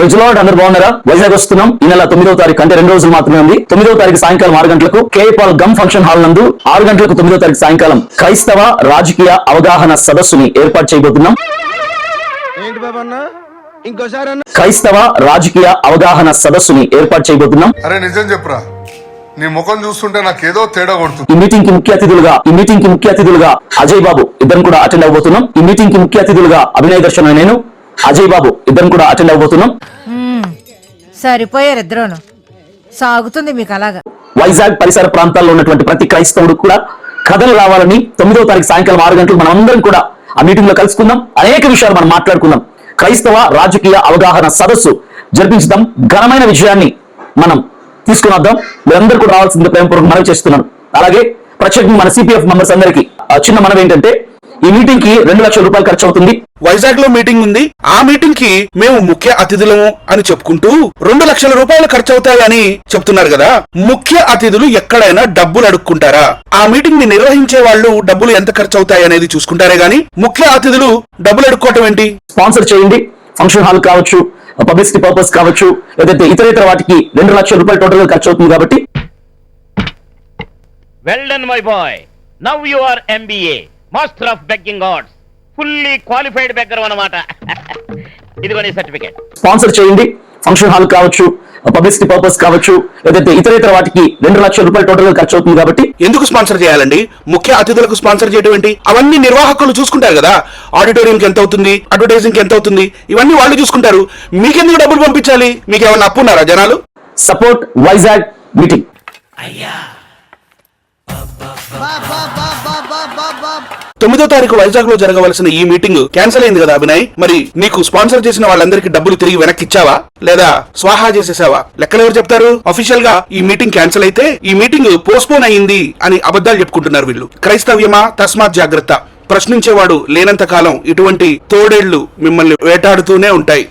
ప్రజలాడ్ అందరు బాగున్నారా? వైజాగ్ వస్తున్నాం. ఈ నెల తొమ్మిదవ తారీఖు అంటే రెండు రోజులు మాత్రమే ఉంది. తొమ్మిదవ తారీఖు సాయంకాలం ఆరు గంటలకు కేపాల్ గమ్ ఫంక్షన్ హాల్ నందు ఆరు గంటలకు తొమ్మిదవ తారీఖు సాయంకాలం క్రైస్తవ రాజకీయ అవగాహన సదస్సుని ఏర్పాటు చేయబోతున్నాం. ఏంటి బాబు అన్న? ఇంకోసారి అన్న. క్రైస్తవ రాజకీయ అవగాహన సదస్సుని ఏర్పాటు చేయబోతున్నాం. అరే నిజం చెప్పురా. నీ ముఖం చూస్తుంటే నాకేదో తేడా కొడుతుంది. ఈ మీటింగ్కి ముఖ్య అతిథులుగా ఈ మీటింగ్కి ముఖ్య అతిథులుగా అజయ్ బాబు ఇద్దరు కూడా అటెండ్ అవబోతున్నాం ఈ మీటింగ్కి ముఖ్య అతిథులుగా అభినయ దర్శన్ నేను అజయ్ బాబు ఇద్దరు కూడా అటెండ్ అవబోతున్నాం సరిపోయారు ఇద్దరూను. సాగుతుంది మీకు అలాగా. వైజాగ్ పరిసర ప్రాంతాల్లో ఉన్నటువంటి ప్రతి క్రైస్తవుడు కూడా కథలు రావాలని తొమ్మిదవ తారీఖు సాయంకాలం ఆరు గంటలకు మనం అందరం కూడా ఆ మీటింగ్లో కలుసుకుందాం. అనేక విషయాలు మనం మాట్లాడుకుందాం. క్రైస్తవ రాజకీయ అవగాహన సదస్సు జరిపించుదాం. ఘనమైన విజయాన్ని మనం తీసుకుని వద్దాం మీరందరూ కూడా రావాల్సింది ప్రేమపూర్వక మనవి చేస్తున్నాను. అలాగే ప్రత్యేకంగా మన సిపిఎఫ్ మెంబర్స్ అందరికీ చిన్న మనవి ఏంటంటే ఈ మీటింగ్కి రెండు లక్షల రూపాయలు ఖర్చు అవుతుంది. వైజాగ్లో మీటింగ్ ఉంది. ఆ మీటింగ్కి మేము ముఖ్య అతిథులము అని చెప్పుకుంటూ రెండు లక్షల రూపాయలు ఖర్చు అవుతాయని చెప్తున్నారు కదా. ముఖ్య అతిథులు ఎక్కడైనా డబ్బులు అడుక్కుంటారా? ఆ మీటింగ్ని నిర్వహించే వాళ్ళు డబ్బులు ఎంత ఖర్చు అవుతాయి అనేది చూసుకుంటారే గాని ముఖ్య అతిథులు డబ్బులు అడుక్కోవటం ఏంటి? స్పాన్సర్ చేయండి. ఫంక్షన్ హాల్ కావచ్చు పబ్లిసిటీ పర్పస్ కావచ్చు లేదంటే ఇతర ఇతర వాటికి రెండు లక్షల రూపాయలు టోటల్గా ఖర్చు అవుతుంది కాబట్టి. Well done my boy now you are MBA master of begging arts. Fully qualified beggar అన్నమాట. ఇదిగో నీ సర్టిఫికేట్. స్పాన్సర్ చేయండి. ఫంక్షన్ హాల్ కావచ్చు పబ్లిసిటీ పర్పస్ కావచ్చు లేదంటే ఇతర ఇతర వాటికి రెండు లక్షల రూపాయలు టోటల్గా ఖర్చు అవుతుంది కాబట్టి. ఎందుకు స్పాన్సర్ చేయాలండి? ముఖ్య అతిథులకు స్పాన్సర్ చేయడం ఏంటి? అవన్నీ నిర్వాహకులు చూసుకుంటారు కదా. ఆడిటోరియం కి ఎంత అవుతుంది? అడ్వర్టైజింగ్ ఎంత అవుతుంది? ఇవన్నీ వాళ్ళు చూసుకుంటారు. మీకెందుకు డబ్బులు పంపించాలి? మీకు ఏమైనా అప్పు ఉన్నారా జనాలు? సపోర్ట్ వైజాగ్ మీటింగ్ తొమ్మిదో తారీఖు వైజాగ్లో జరగవలసిన ఈ మీటింగ్ క్యాన్సిల్ అయింది కదా అభినయ్? మరి నీకు స్పాన్సర్ చేసిన వాళ్ళందరికీ డబ్బులు తిరిగి వెనక్కి ఇచ్చావా లేదా స్వాహా చేసేసావా? లెక్కలు ఎవరు చెప్తారు? అఫీషియల్గా ఈ మీటింగ్ క్యాన్సిల్ అయితే ఈ మీటింగ్ పోస్ట్పోన్ అయింది అని అబద్ధాలు చెప్పుకుంటున్నారు వీళ్ళు. క్రైస్తవ్యమా తస్మాత్ జాగ్రత్త? ప్రశ్నించేవాడు లేనంత కాలం ఇటువంటి తోడేళ్ళు మిమ్మల్ని వేటాడుతూనే ఉంటాయి.